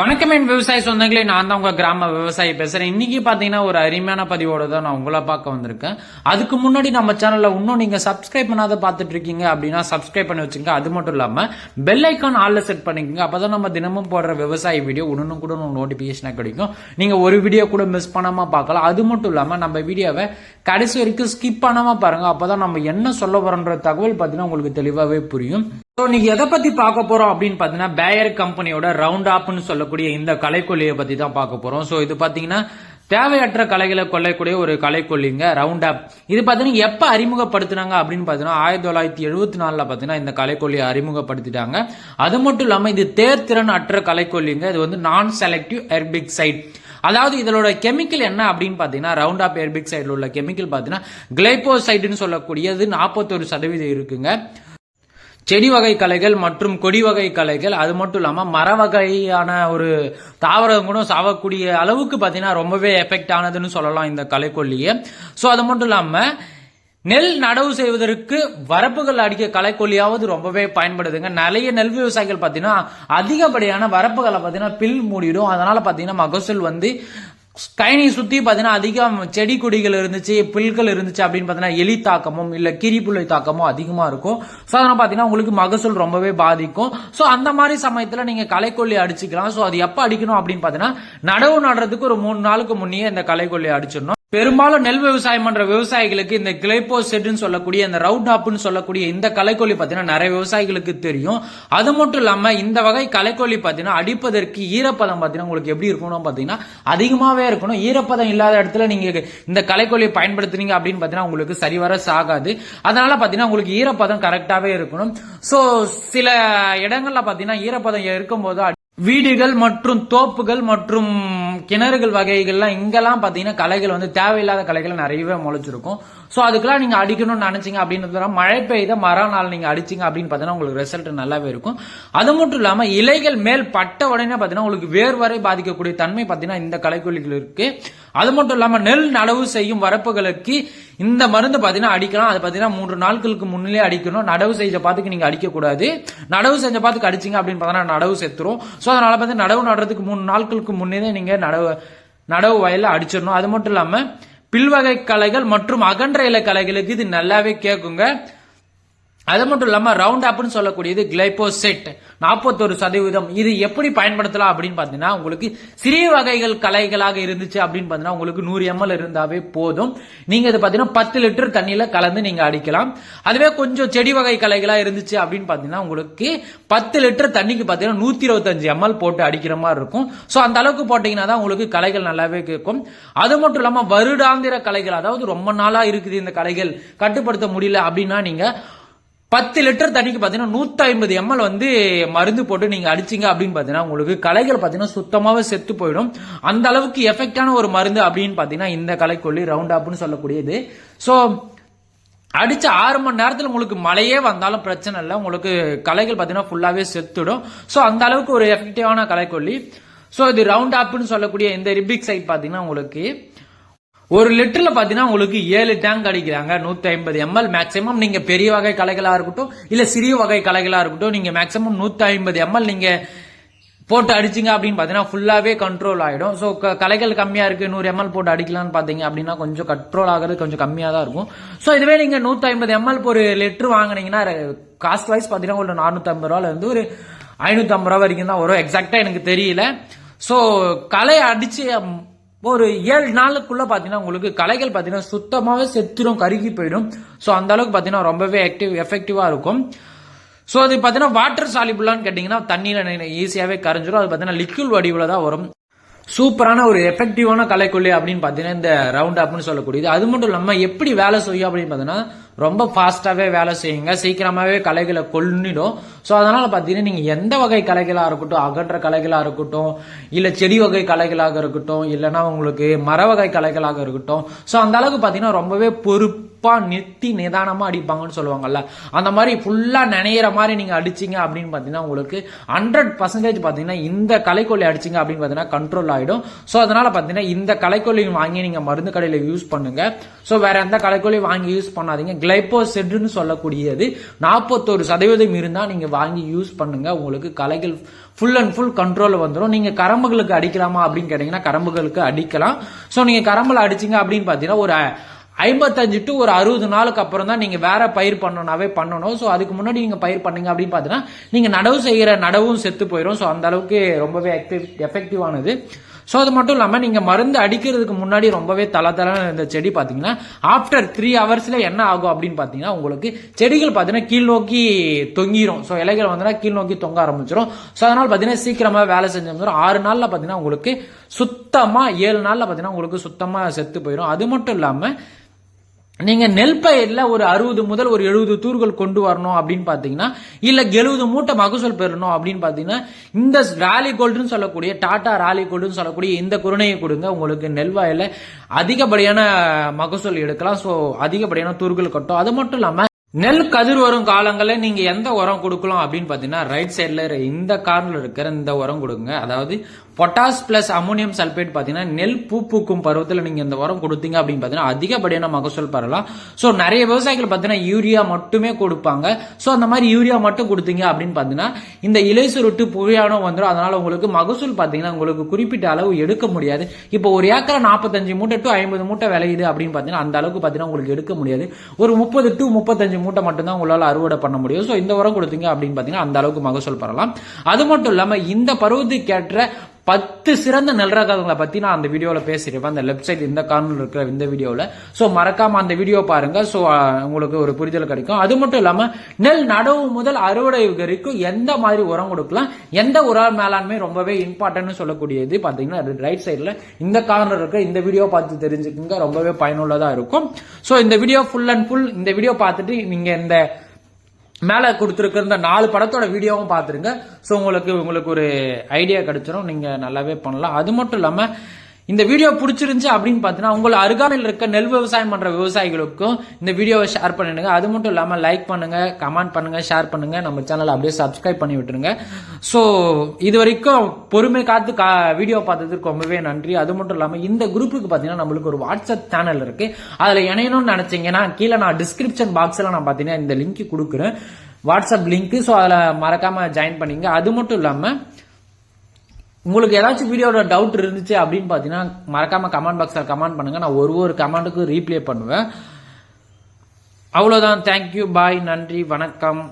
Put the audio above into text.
வணக்கம் என் விவசாய சொந்தங்களே நான் தான் உங்க கிராம விவசாயி பேசுறேன். இன்னைக்கு பாத்தீங்கன்னா ஒரு அருமையான பதிவோட தான் நான் உங்களை பார்க்க வந்திருக்கேன். அதுக்கு முன்னாடி நம்ம சேனல்ல இன்னும் நீங்க சப்ஸ்கிரைப் பண்ணாத பார்த்துட்டு இருக்கீங்க அப்படின்னா சப்ஸ்கிரைப் பண்ணி வச்சுங்க அது மட்டும் இல்லாம பெல் ஐக்கான் ஆல்ல செட் பண்ணிக்கோங்க. அப்பதான் நம்ம தினமும் போடுற விவசாய வீடியோ உடனும் கூட நோட்டிபிகேஷனா கிடைக்கும். நீங்க ஒரு வீடியோ கூட மிஸ் பண்ணாம பார்க்கலாம். அது மட்டும் இல்லாம நம்ம வீடியோவை கடைசி வரைக்கும் ஸ்கிப் பண்ணாம பாருங்க. அப்பதான் நம்ம என்ன சொல்ல வரோன்ற தகவல் பாத்தீங்கன்னா உங்களுக்கு தெளிவாவே புரியும். ஸோ எதை பத்தி பார்க்க போறோம் அப்படின்னு பாத்தீங்கன்னா பேயர் கம்பெனியோட ரவுண்ட் ஆப்னு சொல்லக்கூடிய இந்த கலைக்கொல்லியை பத்தி தான் பார்க்க போறோம். ஸோ இது பாத்தீங்கன்னா தேவையற்ற கலைகளை கொல்லக்கூடிய ஒரு கலைக்கொல்லிங்க ரவுண்ட் ஆப் இது பாத்தீங்கன்னா எப்ப அறிமுகப்படுத்தினாங்க அப்படின்னு பாத்தீங்கன்னா ஆயிரத்தி தொள்ளாயிரத்தி எழுபத்தி நாலுல பாத்தீங்கன்னா இந்த கலைக்கொல்லியை அறிமுகப்படுத்திட்டாங்க. அது மட்டும் இல்லாம இது தேர்திறன் அற்ற கலைக்கொல்லிங்க இது வந்து நான் செலக்டிவ் எர்பிக் சைட் அதாவது இதோட கெமிக்கல் என்ன அப்படின்னு பார்த்தீங்கன்னா ரவுண்ட் ஆப் எர்பிக் சைடில் உள்ள கெமிக்கல் பார்த்தீங்கன்னா கிளைபோசைடுன்னு சொல்லக்கூடியது நாற்பத்தொரு சதவீதம் இருக்குங்க. செடி வகை கலைகள் மற்றும் கொடி வகை கலைகள் அது மட்டும் இல்லாமல் மர வகையான ஒரு தாவரம் கூட சாவக்கூடிய அளவுக்கு பார்த்தீங்கன்னா ரொம்பவே எஃபெக்ட் ஆனதுன்னு சொல்லலாம் இந்த கலைக்கொல்லியை ஸோ அது மட்டும் இல்லாமல் நெல் நடவு செய்வதற்கு வரப்புகள் அடிக்க களைக்கொல்லியாவது ரொம்பவே பயன்படுதுங்க. நிறைய நெல் விவசாயிகள் பார்த்தீங்கன்னா அதிகப்படியான வரப்புகளை பார்த்தீங்கன்னா பில் மூடிடும். அதனால பார்த்தீங்கன்னா மகசூல் வந்து கயனி சுத்தி பாத்தீங்கன்னா அதிகம் செடி கொடிகள் இருந்துச்சு புல்கள் இருந்துச்சு அப்படின்னு பாத்தீங்கன்னா எலி தாக்கமும் இல்ல கிரிப்புள்ளை தாக்கமும் அதிகமா இருக்கும். சோ அதனால பாத்தீங்கன்னா உங்களுக்கு மகசூல் ரொம்பவே பாதிக்கும். சோ அந்த மாதிரி சமயத்துல நீங்க களைக்கொல்லி அடிச்சுக்கலாம். சோ அது எப்ப அடிக்கணும் அப்படின்னு பாத்தீங்கன்னா நடவு நடுறதுக்கு ஒரு மூணு நாளுக்கு முன்னே இந்த களைக்கொல்லி அடிச்சிடணும். பெரும்பாலும் நெல் விவசாயம் பண்ற விவசாயிகளுக்கு இந்த கிளைப்போ செட்னு சொல்லக்கூடிய இந்த ரவுட் ஆப்னு சொல்லக்கூடிய இந்த கலைக்கோழி பார்த்தீங்கன்னா நிறைய விவசாயிகளுக்கு தெரியும். அது மட்டும் இல்லாம இந்த வகை கலைக்கோழி பார்த்தீங்கன்னா அடிப்பதற்கு ஈரப்பதம் பார்த்தீங்கன்னா உங்களுக்கு எப்படி இருக்கணும் பார்த்தீங்கன்னா அதிகமாகவே இருக்கணும். ஈரப்பதம் இல்லாத இடத்துல நீங்க இந்த கலைக்கோழியை பயன்படுத்துனீங்க அப்படின்னு பார்த்தீங்கன்னா உங்களுக்கு சரிவர சாகாது. அதனால பார்த்தீங்கன்னா உங்களுக்கு ஈரப்பதம் கரெக்டாகவே இருக்கணும். ஸோ சில இடங்கள்ல பார்த்தீங்கன்னா ஈரப்பதம் இருக்கும்போது வீடுகள் மற்றும் தோப்புகள் மற்றும் கிணறுகள் வகைகள்லாம் இங்கெல்லாம் பார்த்தீங்கன்னா கலைகள் வந்து தேவையில்லாத கலைகள் நிறையவே முளைச்சிருக்கும். ஸோ அதுக்கெல்லாம் நீங்கள் அடிக்கணும்னு நினச்சிங்க அப்படின்னு மழை பெய்த மறுநாள் நீங்கள் அடிச்சீங்க அப்படின்னு பார்த்தீங்கன்னா உங்களுக்கு ரிசல்ட் நல்லாவே இருக்கும். அது மட்டும் இல்லாமல் இலைகள் மேல் பட்ட உடனே பார்த்தீங்கன்னா உங்களுக்கு வேர்வரை பாதிக்கக்கூடிய தன்மை பார்த்தீங்கன்னா இந்த கலைக்கொல்லிகள் இருக்குது அது மட்டும் இல்லாம நெல் நடவு செய்யும் வரப்புகளுக்கு இந்த மருந்து பார்த்தீங்கன்னா அடிக்கலாம். அது பார்த்தீங்கன்னா மூன்று நாட்களுக்கு முன்னிலே அடிக்கணும். நடவு செஞ்ச பாத்துக்கு நீங்க அடிக்கக்கூடாது. நடவு செஞ்ச பாத்துக்கு அடிச்சீங்க அப்படின்னு பார்த்தீங்கன்னா நடவு செத்துரும். ஸோ அதனால பார்த்து நடவு நடுறதுக்கு மூணு நாட்களுக்கு முன்னே நீங்க நடவு நடவு வயலில் அடிச்சிடணும். அது மட்டும் இல்லாம பில்வகை கலைகள் மற்றும் அகன்ற இலை கலைகளுக்கு இது நல்லாவே கேட்குங்க அது மட்டும் இல்லாம ரவுண்ட் அப்னு சொல்லக்கூடியது கிளைபோசெட் நாற்பத்தொரு சதவீதம். இது எப்படி பயன்படுத்தலாம் அப்படின்னு பாத்தீங்கன்னா உங்களுக்கு சிறிய வகைகள் கலைகளாக இருந்துச்சு அப்படின்னு பாத்தீங்கன்னா உங்களுக்கு நூறு எம்எல் இருந்தாவே போதும். நீங்க இது பாத்தீங்கன்னா பத்து லிட்டர் தண்ணியில கலந்து நீங்க அடிக்கலாம். அதுவே கொஞ்சம் செடி வகை கலைகளா இருந்துச்சு அப்படின்னு பாத்தீங்கன்னா உங்களுக்கு பத்து லிட்டர் தண்ணிக்கு பாத்தீங்கன்னா நூத்தி இருபத்தஞ்சு எம்எல் போட்டு அடிக்கிற மாதிரி இருக்கும். சோ அந்த அளவுக்கு போட்டீங்கன்னா தான் உங்களுக்கு கலைகள் நல்லாவே கேட்கும். அது மட்டும் இல்லாம வருடாந்திர கலைகள் அதாவது ரொம்ப நாளா இருக்குது இந்த கலைகள் கட்டுப்படுத்த முடியல அப்படின்னா நீங்க பத்து லிட்டர் தண்ணிக்கு பார்த்தீங்கன்னா நூற்றி ஐம்பது எம்எல் வந்து மருந்து போட்டு நீங்கள் அடிச்சிங்க அப்படின்னு பார்த்தீங்கன்னா உங்களுக்கு களைகள் பார்த்தீங்கன்னா சுத்தமாகவே செத்து போயிடும். அந்த அளவுக்கு எஃபெக்டான ஒரு மருந்து அப்படின்னு பார்த்தீங்கன்னா இந்த கலைக்கொல்லி ரவுண்ட் அப்னு சொல்லக்கூடியது. ஸோ அடிச்ச ஆறு மணி நேரத்தில் உங்களுக்கு மழையே வந்தாலும் பிரச்சனை இல்லை. உங்களுக்கு களைகள் பார்த்தீங்கன்னா ஃபுல்லாகவே செத்துடும். ஸோ அந்த அளவுக்கு ஒரு எஃபெக்டிவான கலைக்கொல்லி ஸோ இது ரவுண்ட் அப்னு சொல்லக்கூடிய இந்த ரிபிக் சைட் பார்த்தீங்கன்னா உங்களுக்கு ஒரு லிட்டர்ல பாத்தீங்கன்னா உங்களுக்கு ஏழு டேங்க் அடிக்கிறாங்க. நூத்தி ஐம்பது எம்எல் மேக்சிமம் நீங்க பெரிய வகை கலைகளா இருக்கட்டும் இல்ல சிறிய வகை கலைகளா இருக்கட்டும் நீங்க மேக்சிமம் நூத்தி ஐம்பது எம்எல் நீங்க போட்டு அடிச்சிங்க அப்படின்னு பாத்தீங்கன்னா ஃபுல்லாவே கண்ட்ரோல் ஆயிடும். ஸோ கலைகள் கம்மியா இருக்கு. நூறு எம்எல் போட்டு அடிக்கலாம்னு பாத்தீங்க அப்படின்னா கொஞ்சம் கண்ட்ரோல் ஆகிறது கொஞ்சம் கம்மியா தான் இருக்கும். ஸோ இதுவே நீங்க நூத்தி ஐம்பது எம்எல் ஒரு லிட்டர் வாங்கினீங்கன்னா காஸ்ட் வைஸ் பாத்தீங்கன்னா ஒரு நானூத்தி ஐம்பது ஒரு ஐநூத்தி ஐம்பது ரூபா வரைக்கும் தான் வரும். எக்ஸாக்டா எனக்கு தெரியல. ஸோ களை அடிச்சு ஒரு ஏழு நாளுக்குள்ள பார்த்தீங்கன்னா உங்களுக்கு கலைகள் பார்த்தீங்கன்னா சுத்தமாகவே செத்துரும் கருகி போயிடும். ஸோ அந்த அளவுக்கு பார்த்தீங்கன்னா ரொம்பவே ஆக்டிவ் எஃபெக்டிவாக இருக்கும். ஸோ அது பார்த்தீங்கன்னா வாட்டர் சாலிபுளான்னு கேட்டிங்கன்னா தண்ணியில் ஈஸியாகவே கரைஞ்சிரும். அது பார்த்தீங்கன்னா லிக்விட் வடிவில் தான் வரும். சூப்பரான ஒரு எஃபெக்டிவான கலைக்கொல்லி அப்படின்னு பார்த்தீங்கன்னா இந்த ரவுண்ட் அப்னு சொல்லக்கூடியது. அது மட்டும் இல்லாமல் எப்படி வேலை செய்யும் அப்படின்னு பார்த்தீங்கன்னா ரொம்ப ஃபாஸ்ட்டாகவே வேலை செய்யுங்க. சீக்கிரமாகவே கலைகளை கொள்ளிடும். ஸோ அதனால் பார்த்தீங்கன்னா நீங்கள் எந்த வகை கலைகளாக இருக்கட்டும் அகன்ற கலைகளாக இருக்கட்டும் இல்லை செடி வகை கலைகளாக இருக்கட்டும் இல்லைன்னா உங்களுக்கு மர வகை கலைகளாக இருக்கட்டும். ஸோ அந்த அளவுக்கு பார்த்தீங்கன்னா ரொம்பவே பொறுப்பு நிறுத்தி நிதானமாக அடிப்பாங்கன்னு சொல்லுவாங்கல்ல. அந்த மாதிரி ஃபுல்லாக நினைகிற மாதிரி நீங்கள் அடிச்சிங்க அப்படின்னு பார்த்தீங்கன்னா உங்களுக்கு ஹண்ட்ரட் பர்சன்டேஜ் பார்த்தீங்கன்னா இந்த கலைக்கொல்லி அடிச்சிங்க அப்படின்னு பார்த்தீங்கன்னா கண்ட்ரோல் ஆகிடும் ஸோ அதனால் பார்த்தீங்கன்னா இந்த கலைக்கொல்லி வாங்கி நீங்கள் மருந்து கடையில் யூஸ் பண்ணுங்க. ஸோ வேற எந்த கலைக்கொல்லி வாங்கி யூஸ் பண்ணாதீங்க. கிளைப்போசெட்னு சொல்லக்கூடியது நாற்பத்தோரு சதவீதம் இருந்தால் நீங்கள் வாங்கி யூஸ் பண்ணுங்க. உங்களுக்கு களைகள் ஃபுல் அண்ட் ஃபுல் கண்ட்ரோல் வந்துடும் நீங்கள் கரம்புகளுக்கு அடிக்கலாமா அப்படின்னு கேட்டிங்கன்னா கரம்புகளுக்கு அடிக்கலாம். ஸோ நீங்கள் கரம்புல அடிச்சீங்க அப்படின்னு பார்த்தீங்கன்னா ஒரு ஐம்பத்தஞ்சு டு ஒரு அறுபது நாளுக்கு அப்புறம் தான் நீங்க வேற பயிர் பண்ணணும்னாவே பண்ணணும். ஸோ அதுக்கு முன்னாடி நீங்க பயிர் பண்ணீங்க அப்படின்னு பார்த்தீங்கன்னா நீங்க நடவு செய்கிற நடவும் செத்து போயிடும் ஸோ அந்த அளவுக்கு ரொம்பவே எஃபெக்டிவானது ஸோ அது மட்டும் இல்லாமல் நீங்கள் மருந்து அடிக்கிறதுக்கு முன்னாடி ரொம்பவே தலை இந்த செடி பார்த்தீங்கன்னா ஆஃப்டர் த்ரீ ஹவர்ஸில் என்ன ஆகும் அப்படின்னு பார்த்தீங்கன்னா உங்களுக்கு செடிகள் பார்த்தீங்கன்னா கீழ் நோக்கி தொங்கிரும். ஸோ இலைகள் வந்துன்னா கீழ் நோக்கி தொங்க ஆரம்பிச்சிடும் ஸோ அதனால் பார்த்தீங்கன்னா சீக்கிரமாக வேலை செஞ்சு வந்துடும் ஆறு நாளில் பார்த்தீங்கன்னா உங்களுக்கு சுத்தமாக ஏழு நாளில் பார்த்தீங்கன்னா உங்களுக்கு சுத்தமாக செத்து போயிடும் அது மட்டும் இல்லாமல் நீங்க நெல் பயிரில் ஒரு அறுபது முதல் ஒரு எழுபது தூர்கள் கொண்டு வரணும் அப்படின்னு பாத்தீங்கன்னா இல்ல எழுபது மூட்டை மகசூல் பெறணும் அப்படின்னு பாத்தீங்கன்னா இந்த ராலி கோல்டுன்னு சொல்லக்கூடிய டாடா ராலி கோல்டுன்னு சொல்லக்கூடிய இந்த குருணையை கொடுங்க. உங்களுக்கு நெல் வயல்ல அதிகப்படியான மகசூல் எடுக்கலாம். ஸோ அதிகப்படியான தூர்கள் கட்டும். அது மட்டும் இல்லாம நெல் கதிர் வரும் காலங்களில் நீங்கள் எந்த உரம் கொடுக்கலாம் அப்படின்னு பார்த்தீங்கன்னா ரைட் சைடில் இந்த கார்னர்ல இருக்கிற இந்த உரம் கொடுங்க. அதாவது பொட்டாஸ் பிளஸ் அமோனியம் சல்பேட் பார்த்தீங்கன்னா நெல் பூ பூக்கும் பருவத்தில் நீங்கள் இந்த உரம் கொடுத்தீங்க அப்படின்னு பார்த்தீங்கன்னா அதிகப்படியான மகசூல் பெறலாம். ஸோ நிறைய விவசாயிகள் பார்த்தீங்கன்னா யூரியா மட்டுமே கொடுப்பாங்க. ஸோ அந்த மாதிரி யூரியா மட்டும் கொடுத்தீங்க அப்படின்னு பார்த்தீங்கன்னா இந்த இலை சுருட்டு புழியானம் வந்துடும். அதனால் உங்களுக்கு மகசூல் பார்த்தீங்கன்னா உங்களுக்கு குறிப்பிட்ட அளவு எடுக்க முடியாது. இப்போ ஒரு ஏக்கரை நாற்பத்தஞ்சு மூட்டை டு ஐம்பது மூட்டை விளையுது அப்படின்னு பார்த்தீங்கன்னா அந்த அளவுக்கு பார்த்தீங்கன்னா உங்களுக்கு எடுக்க முடியாது. ஒரு முப்பது டு முப்பத்தஞ்சு மூட்டை மட்டும்தான் உங்களால் அறுவடை பண்ண முடியும். ஸோ இந்த உரம் கொடுத்தீங்க அப்படின்னு பார்த்தீங்கன்னா அந்த அளவுக்கு மகசூல் பெறலாம். அது மட்டும் இல்லாமல் இந்த பருவத்துக்கு ஏற்ற பத்து சிறந்த நெல் ரகங்களை பத்தி நான் அந்த வீடியோவில் பேசியிருப்பேன். அந்த லெஃப்ட் சைடு இந்த கார்னர் இருக்கிற இந்த வீடியோவில் ஸோ மறக்காம அந்த வீடியோ பாருங்க. ஸோ உங்களுக்கு ஒரு புரிதல் கிடைக்கும். அது மட்டும் இல்லாம நெல் நடவு முதல் அறுவடை வரைக்கும் எந்த மாதிரி உரம் கொடுக்கலாம்? எந்த உரம் மேலாண்மை ரொம்பவே இம்பார்ட்டன்ட்னு சொல்லக்கூடியது. பாத்தீங்கன்னா ரைட் சைடில் இந்த கார்னர் இருக்கிற இந்த வீடியோ பார்த்து தெரிஞ்சுக்கோங்க. ரொம்பவே பயனுள்ளதா இருக்கும். ஸோ இந்த வீடியோ ஃபுல் அண்ட் ஃபுல் இந்த வீடியோ பார்த்துட்டு நீங்க இந்த மேலே கொடுத்துருக்க இந்த நாலு படத்தோட வீடியோவும் பார்த்துருங்க. ஸோ உங்களுக்கு உங்களுக்கு ஒரு ஐடியா கிடைச்சிடும் நீங்கள் நல்லாவே பண்ணலாம். அது மட்டும் இல்லாமல் இந்த வீடியோ பிடிச்சிருந்துச்சு அப்படின்னு பார்த்தீங்கன்னா உங்கள் அருகாமையில் இருக்க நெல் விவசாயம் பண்ணுற விவசாயிகளுக்கும் இந்த வீடியோவை ஷேர் பண்ணிடுங்க. அது மட்டும் இல்லாமல் லைக் பண்ணுங்க கமெண்ட் பண்ணுங்க ஷேர் பண்ணுங்க. நம்ம சேனலை அப்படியே சப்ஸ்கிரைப் பண்ணி விட்டுருங்க. ஸோ இது வரைக்கும் பொறுமை காத்து கா வீடியோ பார்த்ததுக்கு ரொம்பவே நன்றி. அது மட்டும் இல்லாமல் இந்த குரூப்புக்கு பார்த்தீங்கன்னா நம்மளுக்கு ஒரு வாட்ஸ்அப் சேனல் இருக்கு. அதில் இணையணும்னு நினைச்சீங்கன்னா கீழே நான் டிஸ்கிரிப்ஷன் பாக்ஸில் நான் பார்த்தீங்கன்னா இந்த லிங்க் கொடுக்குறேன். வாட்ஸ்அப் லிங்க் ஸோ அதில் மறக்காம ஜாயின் பண்ணிங்க. அது மட்டும் இல்லாமல் உங்களுக்கு ஏதாச்சும் வீடியோட டவுட் இருந்துச்சு அப்படின்னு பார்த்தீங்கன்னா மறக்காம கமெண்ட் பாக்ஸில் கமெண்ட் பண்ணுங்க. நான் ஒரு ஒரு கமெண்ட்டுக்கும் ரீப்ளே பண்ணுவேன். அவ்வளோதான் தேங்க்யூ பாய் நன்றி. வணக்கம்.